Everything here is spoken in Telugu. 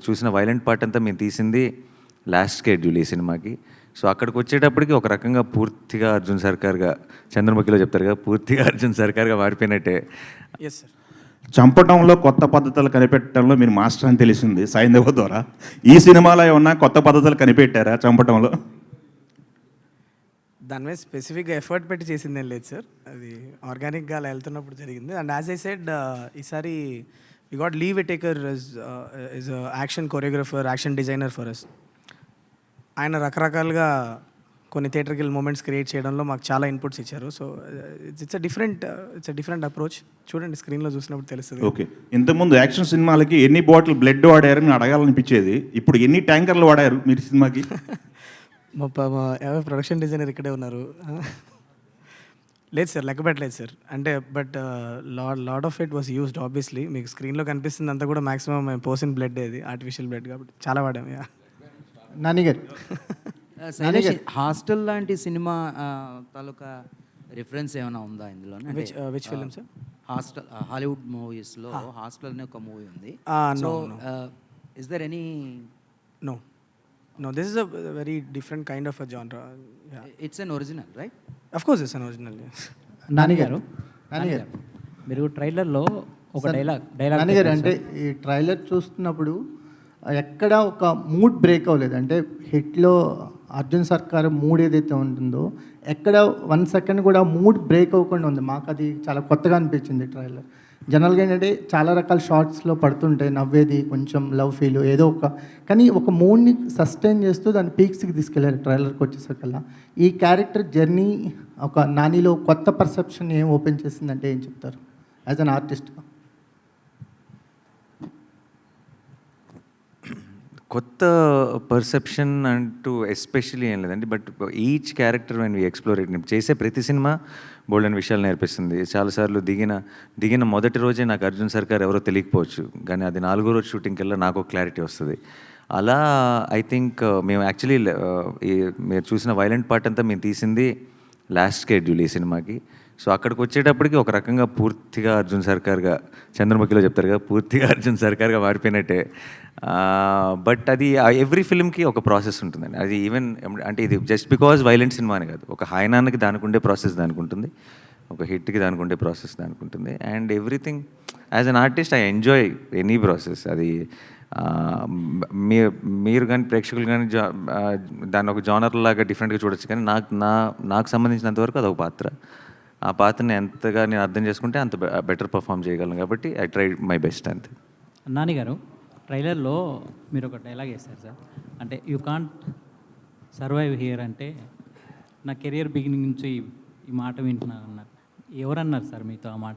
చూసిన వైలెంట్ పార్ట్ అంతా మేము తీసింది లాస్ట్ స్కెడ్యూల్ ఈ సినిమాకి. సో అక్కడికి వచ్చేటప్పటికి ఒక రకంగా పూర్తిగా అర్జున్ సర్కార్గా చంద్రముఖిలో చెప్తారు కదా పూర్తిగా అర్జున్ సర్కార్గా మారిపోయినట్టే. ఎస్ సార్ చంపటంలో కొత్త పద్ధతులు కనిపెట్టడంలో మీరు మాస్టర్ అని తెలిసింది సాయందేవ ద్వారా. ఈ సినిమాలో ఏమన్నా కొత్త పద్ధతులు కనిపెట్టారా చంపటంలో? దాని మీద స్పెసిఫిక్గా ఎఫర్ట్ పెట్టి చేసిందేం లేదు సార్ అది ఆర్గానిక్గా అలా వెళ్తున్నప్పుడు జరిగింది. అండ్ యాజ్ ఐ సెడ్ ఈసారి we got leave a taker is is action choreographer action designer for us ఆయన రకరకాలుగా కొన్ని థియేటర్కి మూమెంట్స్ క్రియేట్ చేయడంలో మాకు చాలా ఇన్పుట్స్ ఇచ్చారు. So it's it's a different it's a different approach చూడండి స్క్రీన్లో చూసినప్పుడు తెలుస్తుంది. ఓకే ఇంతకుముందు యాక్షన్ సినిమాలకి ఎన్ని బాటిల్ బ్లడ్ వాడారు అని అడగాలనిపించేది. ఇప్పుడు ఎన్ని ట్యాంకర్లు వాడారు మీరు సినిమాకి? మా ప్రొడక్షన్ డిజైనర్ ఇక్కడే ఉన్నారు. లేదు సార్ లెక్క పెట్టలేదు సార్. అంటే but lot lot of it was used obviously. మీకు స్క్రీన్లో కనిపిస్తుంది అంతా కూడా మాక్సిమం మేము పోసిన బ్లడ్ అది ఆర్టిఫిషియల్ బ్లడ్ కాబట్టి. చాలా వాడాము యా. నాని గారు. హాస్టల్ లాంటి సినిమా తాలూకా రిఫరెన్స్ ఏమైనా ఉందా ఇందులో Which, which film, sir? Hostel Hollywood మూవీస్లో హాస్టల్ అనే ఒక మూవీ ఉంది. So is there any no. No this is a very different kind of a genre it's an original right of course original Nani గారు నాని గారు. మీరు ట్రైలర్లో ఒక డైలాగ్ డైలాగ్ నాని గారు అంటే ఈ ట్రైలర్ చూస్తున్నప్పుడు ఎక్కడ ఒక మూడ్ బ్రేక్ అవ్వలేదు. అంటే హిట్లో అర్జున్ సర్కార్ మూడ్ ఏదైతే ఉంటుందో ఎక్కడ వన్ సెకండ్ కూడా మూడ్ బ్రేక్ అవ్వకుండా ఉంది. మాకు అది చాలా కొత్తగా అనిపించింది ట్రైలర్. జనరల్గా ఏంటంటే చాలా రకాల షార్ట్స్లో పడుతుంటాయి నవ్వేది కొంచెం లవ్ ఫీల్ ఏదో ఒక. కానీ ఒక మూడ్ని సస్టైన్ చేస్తూ దాని పీక్స్కి తీసుకెళ్ళారు ట్రైలర్కి వచ్చేసరికల్లా. ఈ క్యారెక్టర్ జర్నీ ఒక నానిలో కొత్త పర్సెప్షన్ ఏం ఓపెన్ చేసిందంటే ఏం చెప్తారు? యాజ్ అన్ ఆర్టిస్ట్గా కొత్త పర్సెప్షన్ అంటూ ఎస్పెషలీ ఏం లేదండి but each character when we explore it చేసే ప్రతి సినిమా బోల్డెన్ విషయాలు నేర్పిస్తుంది. చాలాసార్లు దిగిన దిగిన మొదటి రోజే నాకు అర్జున్ సర్కార్ ఎవరో తెలియకపోవచ్చు కానీ అది నాలుగో రోజు షూటింగ్ కల్లా నాకు క్లారిటీ వస్తుంది. అలా ఐ థింక్ మేము యాక్చువల్లీ మీరు చూసిన వైలెంట్ పార్ట్ అంతా మేము తీసింది లాస్ట్ స్కెడ్యూల్ ఈ సినిమాకి. సో అక్కడికి వచ్చేటప్పటికి ఒక రకంగా పూర్తిగా అర్జున్ సర్కార్గా చంద్రముఖిలో చెప్తారు కదా పూర్తిగా అర్జున్ సర్కార్గా మారిపోయినట్టే. బట్ అది ఎవ్రీ ఫిల్మ్కి ఒక ప్రాసెస్ ఉంటుందండి. అది ఈవెన్ అంటే ఇది జస్ట్ బికాజ్ వైలెంట్ సినిమా అని కాదు. ఒక హాయనానికి దానికి ఉండే ప్రాసెస్ దానికి ఉంటుంది ఒక హిట్కి దానికి ఉండే ప్రాసెస్ దానికి ఉంటుంది and everything as an artist I enjoy any process. అది మీ మీరు మీరు కానీ ప్రేక్షకులు కానీ జా దాన్ని ఒక జానర్ లాగా డిఫరెంట్గా చూడొచ్చు. కానీ నాకు నా నాకు సంబంధించినంత వరకు అదొక పాత్ర. ఆ పాత్రని ఎంతగా నేను అర్థం చేసుకుంటే అంత బెటర్ పర్ఫామ్ చేయగలను కాబట్టి ఐ ట్రై మై బెస్ట్ అంతే. నాని గారు ట్రైలర్లో మీరు ఒక డైలాగ్ వేస్తారు సార్. అంటే యూ కాంట్ సర్వైవ్ హియర్ అంటే నా కెరియర్ బిగినింగ్ నుంచి ఈ మాట వింటున్నాను అన్నారు. ఎవరన్నారు సార్ మీతో ఆ మాట?